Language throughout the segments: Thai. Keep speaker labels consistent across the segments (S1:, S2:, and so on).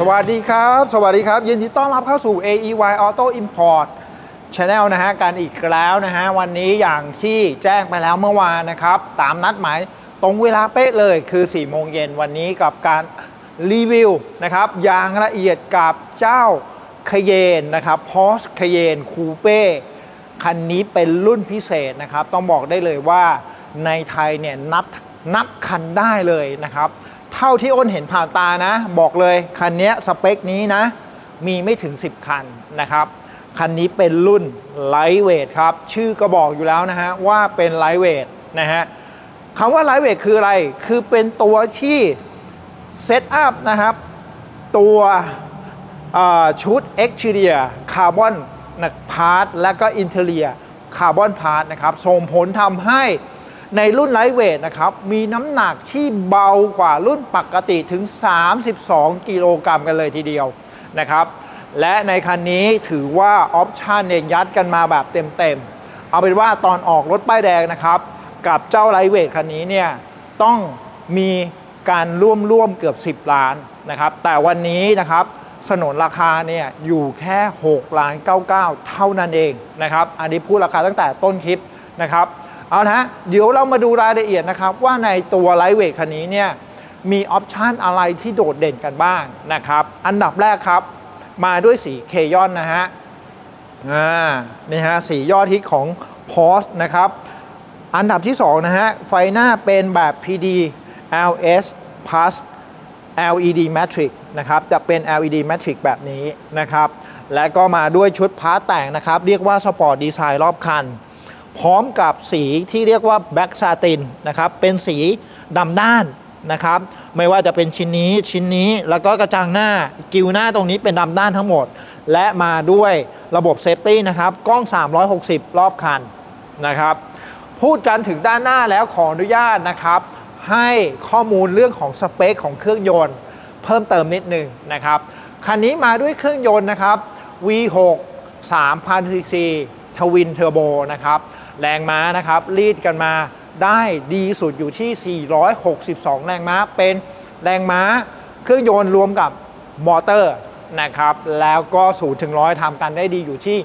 S1: สวัสดีครับ สวัสดีครับ ยินดีต้อนรับเข้าสู่ AEY Auto Import Channel นะฮะกันอีกแล้วนะฮะ วันนี้อย่างที่แจ้งไปแล้วเมื่อวานนะครับ ตามนัดหมายตรงเวลาเป๊ะเลยคือ 4 โมงเย็นวันนี้กับการรีวิวนะครับอย่างละเอียดกับเจ้าคเยนนะครับพอสคเยนคูเป้คันนี้เป็นรุ่นพิเศษนะครับ ต้องบอกได้เลยว่าในไทยเนี่ยนับนับคันได้เลยนะครับ เท่าที่อ้นเห็นผ่านตานะ บอกเลยคันนี้สเปคนี้นะ มีไม่ถึง 10 คันนะครับ คันนี้เป็นรุ่นไลท์เวทครับ ชื่อก็บอกอยู่แล้วนะฮะ ว่าเป็นไลท์เวทนะฮะคำว่าไลท์เวทคืออะไร คือเป็นตัวที่เซตอัพนะครับ ตัวเอ่อชุด e x t e r i o r คาร์บอนพาร์ทและก็อินเท r รียคาร์บอนพาร์ทนะครับส่งผลทำให้ ในรุ่นไลท์เวทนะครับ มีน้ำหนักที่เบากว่ารุ่นปกติถึง 32 กิโลกรัมกันเลยทีเดียวนะครับ และในคันนี้ถือว่าออปชันเนี่ยยัดกันมาแบบเต็มๆ เอาเป็นว่าตอนออกรถป้ายแดงนะครับ กับเจ้าไลท์เวทคันนี้เนี่ยต้องมีการร่วมร่วมๆเกือบ 10 ล้านนะครับ แต่วันนี้นะครับสนนราคาเนี่ยอยู่แค่6ล้าน99 เท่านั้นเองนะครับ อันนี้พูดราคาตั้งแต่ต้นคลิปนะครับ เอาละเดี๋ยวเรามาดูรายละเอียดนะครับ ว่าในตัวไลท์เวทคันนี้เนี่ยมีออปชันอะไรที่โดดเด่นกันบ้างนะครับ อันดับแรกครับ มาด้วยสีเคยอนนะฮะอ่านี่ฮะสียอดฮิตของ p o s นะครับ อันดับที่ 2 นะฮะ ไฟหน้าเป็นแบบ PD LS Plus LED Matrix นะครับ จะเป็น LED Matrix แบบนี้นะครับ และก็มาด้วยชุดพาร์ทแต่งนะครับ เรียกว่าสปอร์ตดีไซน์รอบคัน พร้อมกับสีที่เรียกว่าแบ็กซาตินนะครับเป็นสีดำด้านนะครับไม่ว่าจะเป็นชิ้นนี้ชิ้นนี้แล้วก็กระจังหน้ากิวหน้าตรงนี้เป็นดำด้านทั้งหมด และมาด้วยระบบเซฟตี้นะครับกล้อง 360 รอบคันนะครับพูดกันถึงด้านหน้าแล้วขออนุญาตนะครับ ให้ข้อมูลเรื่องของสเปคของเครื่องยนต์ เพิ่มเติมนิดหนึงนะครับคันนี้มาด้วยเครื่องยนต์นะครับ V6 3,000 cc ทวินเทอร์โบนะครับ แรงม้านะครับรีดกันมาได้ดีสุดอยู่ที่ 462 แรงม้าเป็นแรงม้าเครื่องยนต์รวมกับมอเตอร์นะครับ แล้วก็0ถึง100ทำกันได้ดีอยู่ที่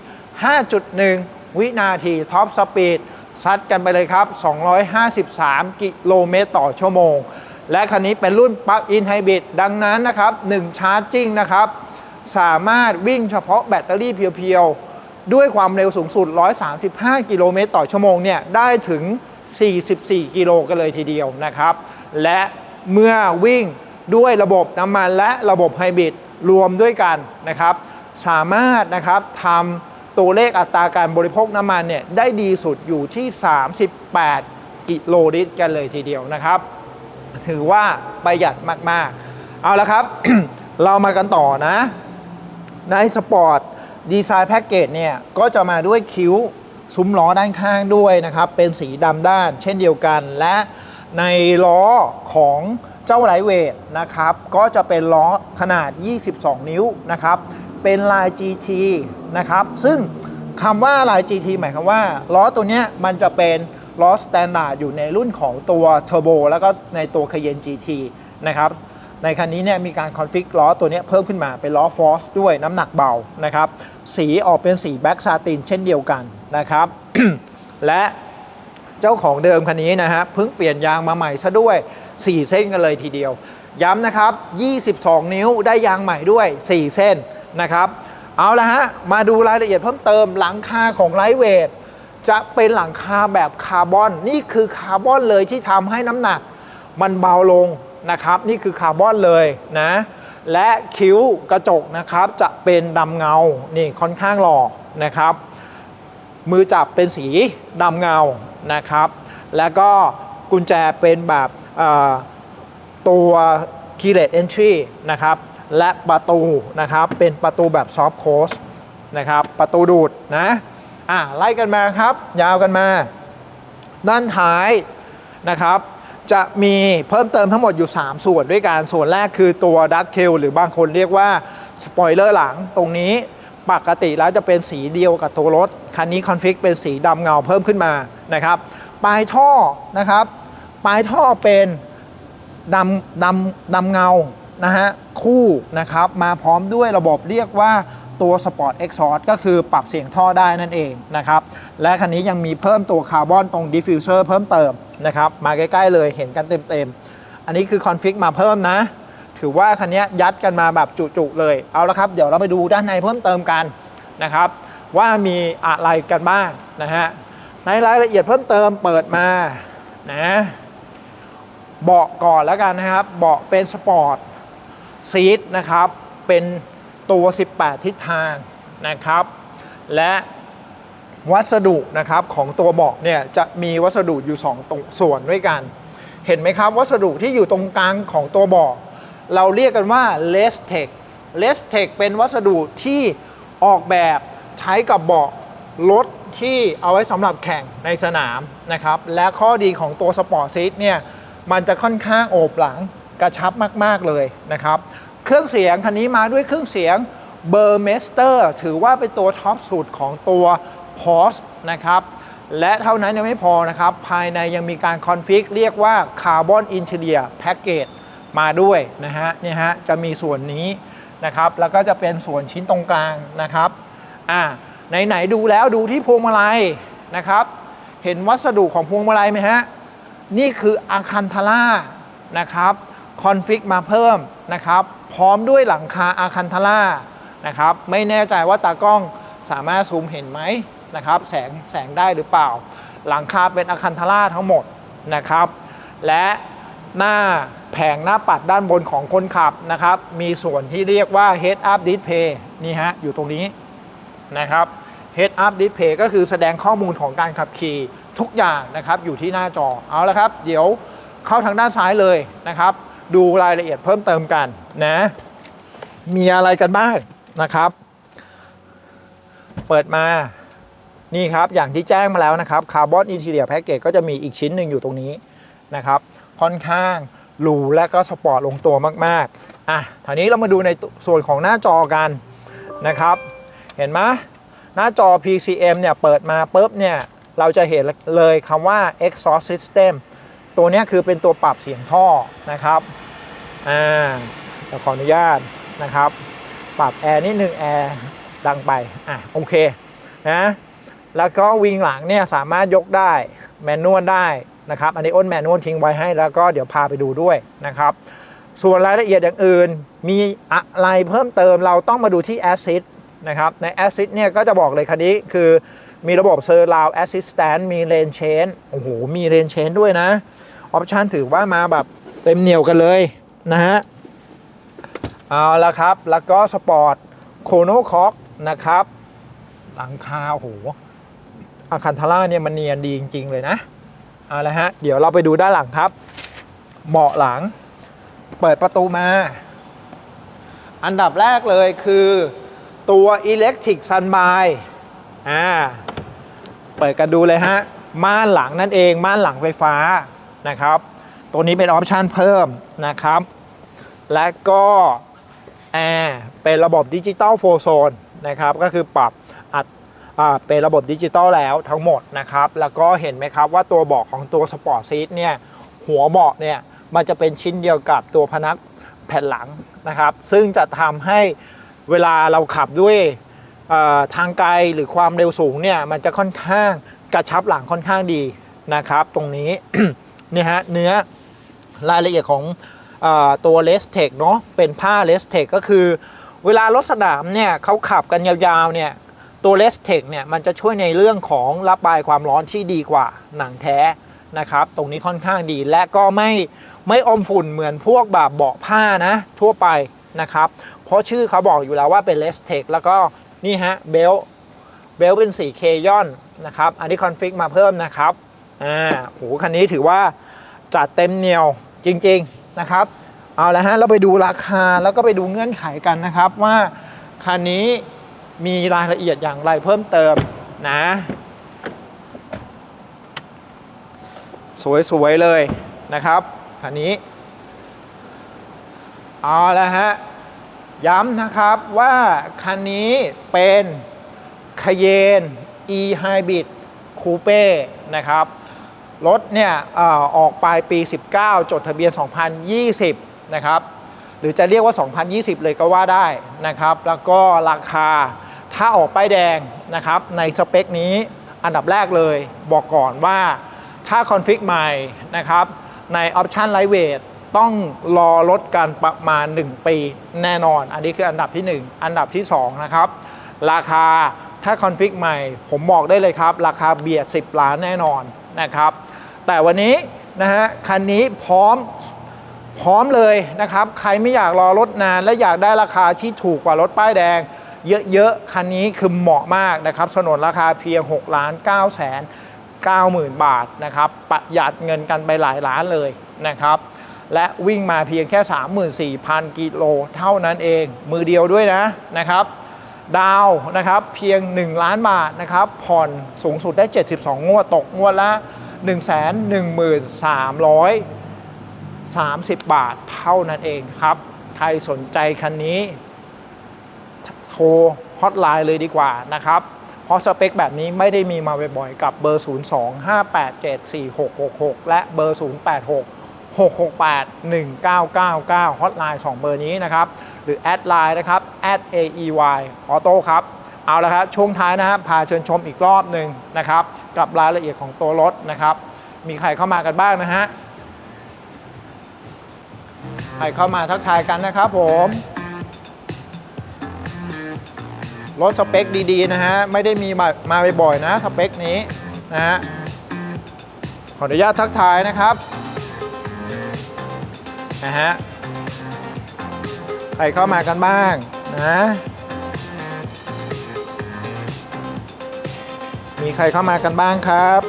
S1: 5.1 วินาทีท็อปสปีดซัดกันไปเลยครับ 253 กิโลเมตรต่อชั่วโมง และคันนี้เป็นรุ่นปลั๊กอินไฮบริดดังนั้นนะครับ 1 ชาร์จจิ้งนะครับ สามารถวิ่งเฉพาะแบตเตอรี่เพียวๆ ด้วยความเร็วสูงสุด 135 กิโลเมตรต่อชั่วโมงเนี่ยได้ถึง 44 กิโลกันเลยทีเดียวนะครับ และเมื่อวิ่งด้วยระบบน้ำมันและระบบไฮบริดรวมด้วยกันนะครับ สามารถนะครับทำตัวเลขอัตราการบริโภคน้ำมันเนี่ยได้ดีสุดอยู่ที่ 38 กิโลลิตรกันเลยทีเดียวนะครับ ถือว่าประหยัดมาก ๆ เอาละครับ เรามากันต่อนะ ในสปอร์ต ดีไซน์แพ็กเกจเนี่ยก็จะมาด้วยคิ้วซุ้มล้อด้านข้างด้วยนะครับ เป็นสีดำด้านเช่นเดียวกัน และในล้อของเจ้าไลเวทนะครับ ก็จะเป็นล้อขนาด 22 นิ้วนะครับ เป็นลาย GT นะครับ ซึ่งคำว่าลาย GT หมายความว่าล้อตัวเนี้ยมันจะเป็นล้อสแตนดาร์ดอยู่ในรุ่นของตัวเทอร์โบแล้วก็ในตัว Cayenne GT นะครับ ในคันนี้เนี่ยมีการคอนฟิกล้อตัวนี้เพิ่มขึ้นมาเป็นล้อฟอสด้วยน้ำหนักเบานะครับ สีออกเป็นสีแบ็กซาตินเช่นเดียวกันนะครับ และเจ้าของเดิมคันนี้นะฮะเพิ่งเปลี่ยนยางมาใหม่ซะด้วย 4 เส้นกันเลยทีเดียว ย้ำนะครับ 22 นิ้วได้ยางใหม่ด้วย 4 เส้นนะครับ เอาละฮะ มาดูรายละเอียดเพิ่มเติมหลังคาของไลท์เวทจะเป็นหลังคาแบบคาร์บอน นี่คือคาร์บอนเลยที่ทำให้น้ำหนัก มันเบาลง นะครับ นี่คือคาร์บอนเลยนะ และคิ้วกระจกนะครับจะเป็นดำเงา นี่ค่อนข้างหล่อนะครับ มือจับเป็นสีดำเงานะครับ แล้วก็กุญแจเป็นแบบตัว keyless entry นะครับ และประตูนะครับ เป็นประตูแบบ soft close นะครับ ประตูดูดนะ อะไล่กันมาครับ ยาวกันมา ด้านท้ายนะครับ จะมีเพิ่มเติมทั้งหมดอยู่ 3 ส่วนด้วยกัน ส่วนแรกคือตัวดักเ l หรือบางคนเรียกว่าสปอยเลอร์หลังตรงนี้ปกติแล้วจะเป็นสีเดียวกับตัวรถ คันนี้คอนฟิกเป็นสีดำเงาเพิ่มขึ้นมานะครับ ปลายท่อนะครับ ปลายท่อเป็นดำดำดำเงานะฮะคู่นะครับ มาพร้อมด้วยระบบเรียกว่า ตัว Sport Exhaust ก็คือปรับเสียงท่อได้นั่นเองนะครับและคันนี้ยังมีเพิ่มตัวคาร์บอนตรง diffuser เพิ่มเติมนะครับมาใกล้ๆเลยเห็นกันเต็มๆ อันนี้คือคอนฟิกมาเพิ่มนะ ถือว่าคันนี้ยัดกันมาแบบจุๆเลยเอาละครับ เดี๋ยวเราไปดูด้านในเพิ่มเติมกันนะครับว่ามีอะไรกันบ้างนะฮะในรายละเอียดเพิ่มเติมเปิดมานะเบาะก่อนแล้วกันนะครับ เบาะเป็นสปอร์ตซีทนะครับ เป็น ตัว 18 ทิศทางนะครับ และวัสดุนะครับของตัวเบาะเนี่ยจะมีวัสดุอยู่2ตรงส่วนด้วยกัน เห็นไหมครับวัสดุที่อยู่ตรงกลางของตัวเบาะเราเรียกกันว่า l e s t e c l e s t e c เป็นวัสดุที่ออกแบบใช้กับเบาะรถที่เอาไว้สำหรับแข่งในสนามนะครับ และข้อดีของตัวสปอร์ตซีทเนี่ยมันจะค่อนข้างโอบหลังกระชับมาก ๆ เลยนะครับ เครื่องเสียงคันนี้มาด้วยเครื่องเสียงเบอร์เมสเตอร์ถือว่าเป็นตัวท็อปสุดของตัวพอสนะครับและเท่านั้นยังไม่พอนะครับ ภายในยังมีการคอนฟิกเรียกว่าคาร์บอนอินเทเรียแพ็กเกจมาด้วยนะฮะนี่ฮะจะมีส่วนนี้นะครับ แล้วก็จะเป็นส่วนชิ้นตรงกลางนะครับอ่าไหนๆดูแล้วดูที่พวงมาลัยนะครับ เห็นวัสดุของพวงมาลัยไหมฮะนี่คืออาคันทาร่านะครับ คอนฟิกมาเพิ่มนะครับพร้อมด้วยหลังคาอาคันทาร่านะครับไม่แน่ใจว่าตากล้องสามารถซูมเห็นไหมนะครับแสงแสงได้หรือเปล่า หลังคาเป็นอาคันทาร่าทั้งหมดนะครับ และหน้าแผงหน้าปัดด้านบนของคนขับนะครับ มีส่วนที่เรียกว่า Head Up Display นี่ฮะอยู่ตรงนี้นะครับ Head Up Display ก็คือแสดงข้อมูลของการขับขี่ทุกอย่างนะครับอยู่ที่หน้าจอเอาละครับ เดี๋ยวเข้าทางด้านซ้ายเลยนะครับ ดูรายละเอียดเพิ่มเติมกันนะ มีอะไรกันบ้างนะครับ เปิดมานี่ครับ อย่างที่แจ้งมาแล้วนะครับคาร์บอนอินเทเรียแพ็กเกจก็จะมีอีกชิ้นหนึ่งอยู่ตรงนี้นะครับ ค่อนข้างหรูและก็สปอร์ตลงตัวมากๆอะทีนี้เรามาดูในส่วนของหน้าจอกันนะครับ เห็นไหมหน้าจอ PCM เนี่ยเปิดมาปุ๊บเนี่ย เราจะเห็นเลยคำว่า exhaust system ตัวนี้คือเป็นตัวปรับเสียงท่อนะครับ อ่าเดี๋ยวขออนุญาตนะครับ ปรับแอร์นิดนึงแอร์ดังไป อะโอเคนะ แล้วก็วิงหลังเนี่ยสามารถยกได้แมนนวลได้นะครับ อันนี้อ้นแมนนวลทิ้งไว้ให้แล้วก็เดี๋ยวพาไปดูด้วยนะครับ ส่วนรายละเอียดอย่างอื่น มีอะไรเพิ่มเติมเราต้องมาดูที่ Assist นะครับใน Assist เนี่ยก็จะบอกเลยคันนี้คือมีระบบ s e r r o u n d Assistant มี Lane Change โอ้โห มี Lane Change ด้วยนะ ออปชันถือว่ามาแบบเต็มเหนียวกันเลย นะฮะเอาละครับ แล้วก็สปอร์ตโคโนคอกนะครับ หลังคาโอ้โหอาคันทาร่าเนี่ยมันเนียนดีจริง ๆ เลยนะเอาละฮะ เดี๋ยวเราไปดูด้านหลังครับเบาะหลัง เปิดประตูมา อันดับแรกเลยคือตัว Electric Sunby อ่าเปิดกันดูเลยฮะ ม่านหลังนั่นเอง ม่านหลังไฟฟ้านะครับ ตัวนี้เป็นออปชันเพิ่มนะครับ และก็แอร์เป็นระบบดิจิตอลโฟโซนนะครับก็คือปรับอัดเป็นระบบดิจิตอลแล้วทั้งหมดนะครับ แล้วก็เห็นไหมครับว่าตัวเบาะของตัวสปอร์ตซีทเนี่ยหัวเบาะเนี่ยมันจะเป็นชิ้นเดียวกับตัวพนักแผ่นหลังนะครับ ซึ่งจะทำให้เวลาเราขับด้วยทางไกลหรือความเร็วสูงเนี่ยมันจะค่อนข้างกระชับหลังค่อนข้างดีนะครับ ตรงนี้เนี่ยฮะเนื้อ รายละเอียดของอตัวเลสเทคเนาะเป็นผ้าเลสเทคก็คือเวลารถสนามเนี่ยเขาขับกันยาวๆเนี่ยตัวเลสเทคเนี่ยมันจะช่วยในเรื่องของระบายความร้อนที่ดีกว่าหนังแท้นะครับ ตรงนี้ค่อนข้างดีและก็ไม่ไม่อมฝุ่นเหมือนพวกแบบเบาะผ้านะทั่วไปนะครับ เพราะชื่อเขาบอกอยู่แล้วว่าเป็นเลสเทคแล้วก็นี่ฮะเบลเบลเป็นสีเคยอนนะครับ อันนี้คอนฟิกมาเพิ่มนะครับ อ่าโหคันนี้ถือว่าจัดเต็มเหนียว จริงๆนะครับ เอาละฮะเราไปดูราคาแล้วก็ไปดูเงื่อนไขกันนะครับ ว่าคันนี้มีรายละเอียดอย่างไรเพิ่มเติมนะ สวยๆเลยนะครับคันนี้เอาละฮะย้ำนะครับว่าคันนี้เป็นคเยน e hybrid coupe นะครับ รถเนี่ยออกปลายปี 19 จดทะเบียน 2020 นะครับ หรือจะเรียกว่า 2020 เลยก็ว่าได้นะครับ แล้วก็ราคาถ้าออกป้ายแดงนะครับในสเปคนี้อันดับแรกเลยบอกก่อนว่าถ้าคอนฟิกใหม่นะครับในออปชันไลท์เวทต้องรอลดกันประมาณ 1 ปีแน่นอน อันนี้คืออันดับที่ 1 อันดับที่ 2 นะครับ ราคาถ้าคอนฟิกใหม่ ผมบอกได้เลยครับ ราคาเบียด 10 ล้านแน่นอนนะครับ แต่วันนี้นะฮะคันนี้พร้อมพร้อมเลยนะครับ ใครไม่อยากรอรถนาน และอยากได้ราคาที่ถูกกว่ารถป้ายแดง เยอะๆ คันนี้คือเหมาะมากนะครับสนนราคาเพียง6ล้าน9แสน9หมื่นบาทนะครับ ประหยัดเงินกันไปหลายล้านเลยนะครับ และวิ่งมาเพียงแค่ 34,000 กิโลเท่านั้นเอง มือเดียวด้วยนะนะครับ ดาวนะครับเพียง 1 ล้านบาทนะครับ ผ่อนสูงสุดได้ 72 งวดตกงวดละ 1 1 3 30 บาทเท่านั้นเองครับ ใครสนใจคันนี้ โทรฮอตไลน์เลยดีกว่านะครับ เพราะสเปคแบบนี้ไม่ได้มีมาบ่อยๆ กับเบอร์ 025874666 และเบอร์ 086 668 1999ฮอตไลน์2เบอร์นี้นะครับ หรือแอดไลน์นะครับ @aey auto ครับ เอาละครับช่วงท้ายนะครับพาเชิญชมอีกรอบหนึ่งนะครับ กับรายละเอียดของตัวรถนะครับ มีใครเข้ามากันบ้างนะฮะใครเข้ามาทักทายกันนะครับผมรถสเปคดีๆนะฮะไม่ได้มีมามาบ่อยๆนะสเปคนี้นะฮะขออนุญาตทักทายนะครับนะฮะใครเข้ามากันบ้างนะ มีใครเข้ามากันบ้างครับ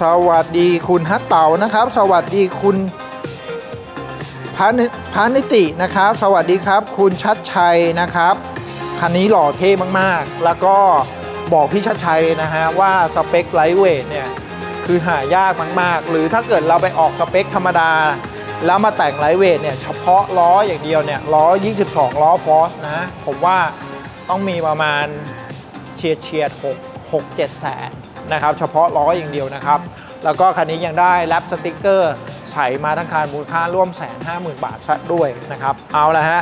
S1: สวัสดีคุณฮัตเต่านะครับ สวัสดีคุณพานิพานิตินะครับ สวัสดีครับ คุณชัดชัยนะครับคันนี้หล่อเท่มากๆ แล้วก็บอกพี่ชัดชัยนะฮะว่าสเปคไลท์เวทเนี่ยคือหายากมาก ๆ หรือถ้าเกิดเราไปออกสเปคธรรมดา แล้วมาแต่งไลท์เวทเนี่ยเฉพาะล้ออย่างเดียวเนี่ยล้อ 22 ล้อฟอสนะ ผมว่าต้องมีประมาณเฉียดเฉียด6 6 7แสนนะครับเฉพาะล้ออย่างเดียวนะครับ แล้วก็คันนี้ยังได้แรปสติกเกอร์ใส่มาทั้งคันมูลค่าร่วมแสนห้าหมื่นบาทซะด้วยนะครับ เอาละฮะ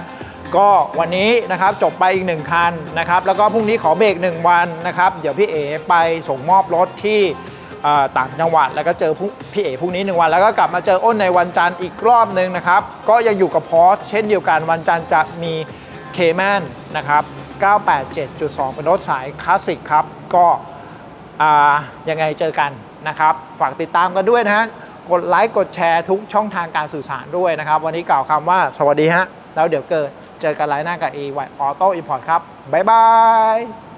S1: ก็วันนี้นะครับจบไปอีกหนึ่งคันนะครับ แล้วก็พรุ่งนี้ขอเบรกหนึ่งวันนะครับ เดี๋ยวพี่เอไปส่งมอบรถที่ ต่างจังหวัดแล้วก็เจอพ,พี่เอพรุ่งนี้หนึ่งวัน แล้วก็กลับมาเจออ้นในวันจันทร์อีกรอบหนึ่งนะครับ ก็ยังอยู่กับพอสเช่นเดียวกันวันจันทร์จะมีเคแมนนะครับ 987.2 เป็นรถสายคลาสสิกครับ ก็ยังไงเจอกันนะครับ ฝากติดตามกันด้วยนะฮะกดไลค์กดแชร์ทุกช่องทางการสื่อสารด้วยนะครับ วันนี้กล่าวคำว่าสวัสดีฮะแล้วเดี๋ยวเกิดเจอกันไลน์หน้ากับ AY Auto Import ครับบ๊ายบาย